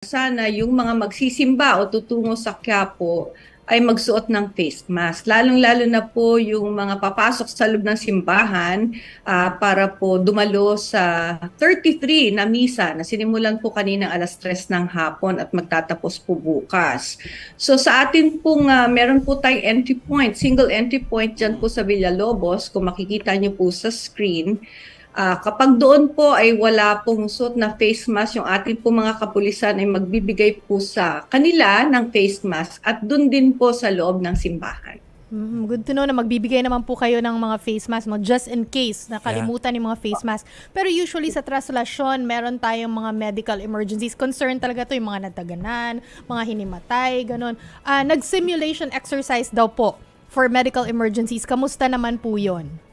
sana yung mga magsisimba o tutungo sa Quiapo ay magsuot ng face mask. Lalong-lalo na po yung mga papasok sa loob ng simbahan ah, para po dumalo sa 33 na misa na sinimulan po kanina alas 3 ng hapon at magtatapos po bukas. So sa atin pong ah, meron po tayong entry point, single entry point dyan po sa Villalobos, kung makikita niyo po sa screen. Ah, kapag doon po ay wala pong suot na face mask, yung ating po mga kapulisan ay magbibigay po sa kanila ng face mask at doon din po sa loob ng simbahan. Mm, good to know na magbibigay naman po kayo ng mga face mask mo just in case nakalimutan yung mga face mask. Pero usually sa traslasyon, meron tayong mga medical emergencies. Concern talaga to yung mga nataganan, mga hinimatay, ganun. Ah, nag-simulation exercise daw po for medical emergencies. Kamusta naman po yon?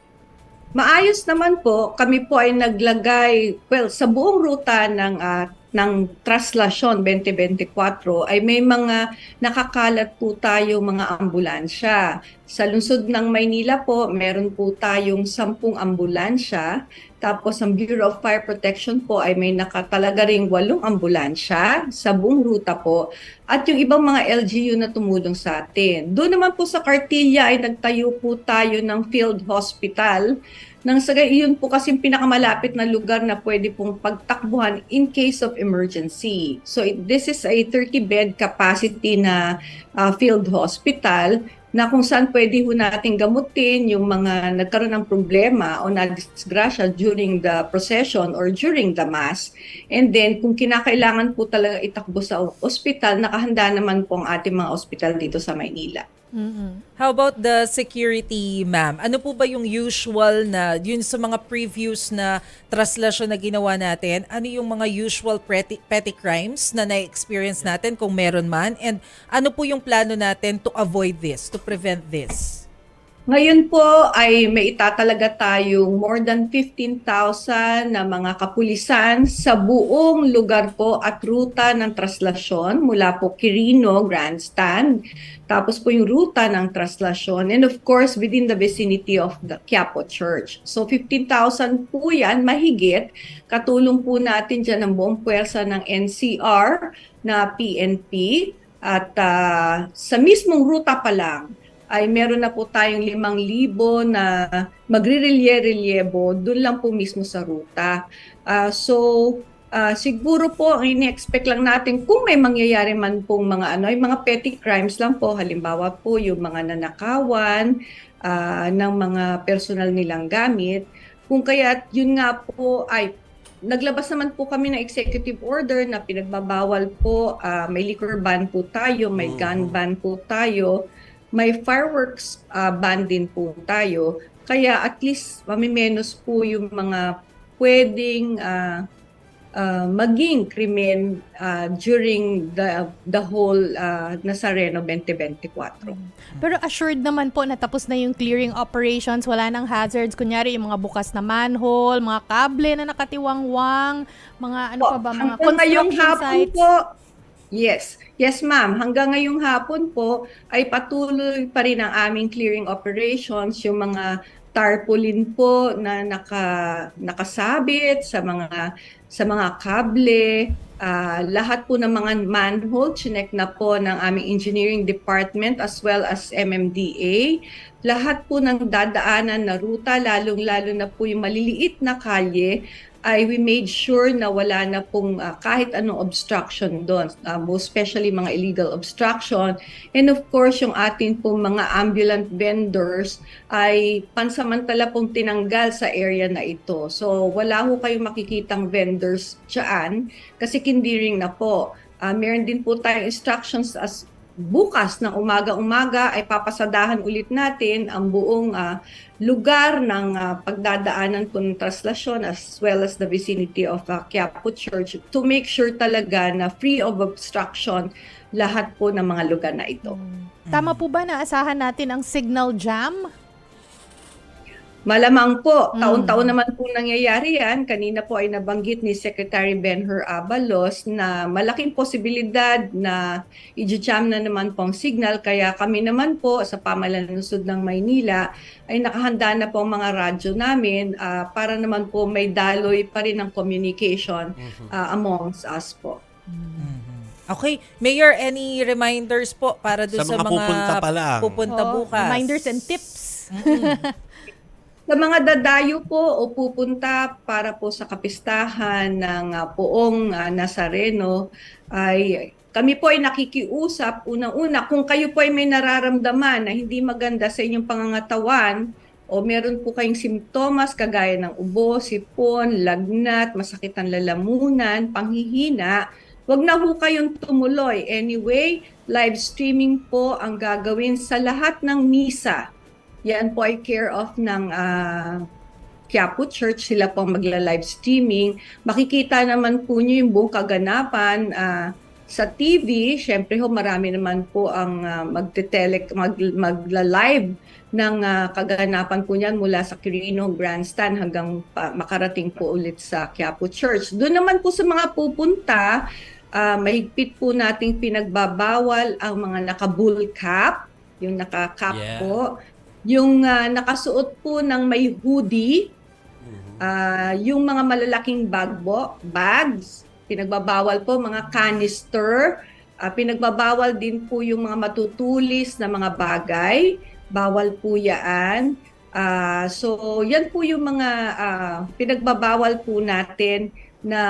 Maayos naman po, kami po ay naglagay, well, sa buong ruta ng ah, ng Traslasyon 2024 ay may mga nakakalat po tayo mga ambulansya. Sa lungsod ng Maynila po, meron po tayong 10 ambulansya. Tapos ang Bureau of Fire Protection po ay may nakatalaga ring 8 ambulansya sa buong ruta po. At yung ibang mga LGU na tumulong sa atin. Doon naman po sa Cartilla ay nagtayo po tayo ng field hospital nang sa iyon po kasi yung pinakamalapit na lugar na pwede pong pagtakbuhan in case of emergency. So this is a 30-bed capacity na uh, field hospital na kung saan pwede ho natin gamutin yung mga nagkaroon ng problema o na-disgrasya during the procession or during the mass. And then kung kinakailangan po talaga itakbo sa ospital, nakahanda naman po ang ating mga ospital dito sa Maynila. Mm-mm. How about the security, ma'am? Ano po ba yung usual na, yun sa mga previous na traslasyon na ginawa natin, ano yung mga usual petty, petty crimes na na-experience natin kung meron man? And ano po yung plano natin to avoid this, to prevent this? Ngayon po ay may itatalaga tayong more than 15,000 na mga kapulisan sa buong lugar po at ruta ng traslasyon mula po Quirino, Grandstand, tapos po yung ruta ng traslasyon and of course within the vicinity of the Quiapo Church. So 15,000 po yan, mahigit. Katulong po natin dyan ang buong puwersa ng NCR na PNP at ah, sa mismong ruta pa lang ay meron na po tayong limang libo na magre-relye-relyebo doon lang po mismo sa ruta. Ah, so, ah, siguro po ang ini-expect lang natin kung may mangyayari man pong mga ano, yung mga petty crimes lang po, halimbawa po yung mga nanakawan ah, ng mga personal nilang gamit, kung kaya yun nga po ay naglabas naman po kami ng executive order na pinagbabawal po, ah, may liquor ban po tayo, may gun ban po tayo, may fireworks ah, ban din po tayo. Kaya at least mamimenos po yung mga pwedeng ah, ah, maging krimen ah, during the the whole ah, Nazareno 2024. Pero assured naman po na tapos na yung clearing operations, wala nang hazards. Kunyari, yung mga bukas na manhole, mga kable na nakatiwangwang, mga ano pa ba, mga construction hapon sites. po, yes, yes ma'am, hanggang ngayong hapon po ay patuloy pa rin ang aming clearing operations, yung mga tarpaulin po na naka nakasabit sa mga sa mga kable, ah, lahat po ng mga manhole chinek na po ng aming engineering department as well as MMDA. Lahat po ng dadaanan na ruta, lalong-lalo na po yung maliliit na kalye, ay we made sure na wala na pong ah, kahit anong obstruction doon, ah, most especially mga illegal obstruction. And of course, yung atin pong mga ambulant vendors ay pansamantala pong tinanggal sa area na ito. So wala ho kayong makikitang vendors dyan kasi kindiring na po. Ah, meron din po tayong instructions as bukas ng umaga-umaga ay papasadahan ulit natin ang buong ah, lugar ng ah, pagdadaanan po ng traslasyon as well as the vicinity of uh, Quiapo Church to make sure talaga na free of obstruction lahat po ng mga lugar na ito. Tama po ba na asahan natin ang signal jam? Malamang po, Mm. taon-taon naman po nangyayari yan. Kanina po ay nabanggit ni Secretary Benher Abalos na malaking posibilidad na i-jam na naman po ang signal. Kaya kami naman po sa pamalanusod ng Maynila ay nakahanda na po ang mga radyo namin ah, para naman po may daloy pa rin ng communication ah, amongst us po. Mhm. Okay. Mayor, any reminders po para doon Sa sa, mga pupunta pa lang. pupunta Oo, bukas? Reminders and tips. Sa mga dadayo po o pupunta para po sa kapistahan ng ah, poong ah, Nazareno ay kami po ay nakikiusap unang-una kung kayo po ay may nararamdaman na hindi maganda sa inyong pangangatawan o meron po kayong simptomas kagaya ng ubo, sipon, lagnat, masakit ang lalamunan, panghihina, wag na ho kayong tumuloy. Anyway, live streaming po ang gagawin sa lahat ng misa. Yan po ay care of ng ah, Quiapo Church. Sila po ang magla-live streaming. Makikita naman po nyo yung buong kaganapan ah, sa TV. Siyempre ho, marami naman po ang ah, magte-tele, mag, magla-live ng ah, kaganapan po niyan mula sa Quirino Grandstand hanggang pa- makarating po ulit sa Quiapo Church. Doon naman po sa mga pupunta, ah, mahigpit po nating pinagbabawal ang mga naka-bull cap, yung naka-cap Yeah. po, yung ah, nakasuot po ng may hoodie, ah, yung mga malalaking bagbo, bags, pinagbabawal po mga canister, ah, pinagbabawal din po yung mga matutulis na mga bagay, bawal po yan. Ah, so yan po yung mga ah, pinagbabawal po natin na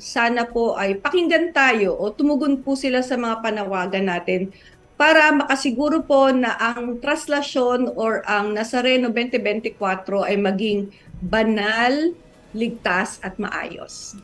sana po ay pakinggan tayo o tumugon po sila sa mga panawagan natin para makasiguro po na ang traslasyon or ang Nazareno 2024 ay maging banal, ligtas at maayos.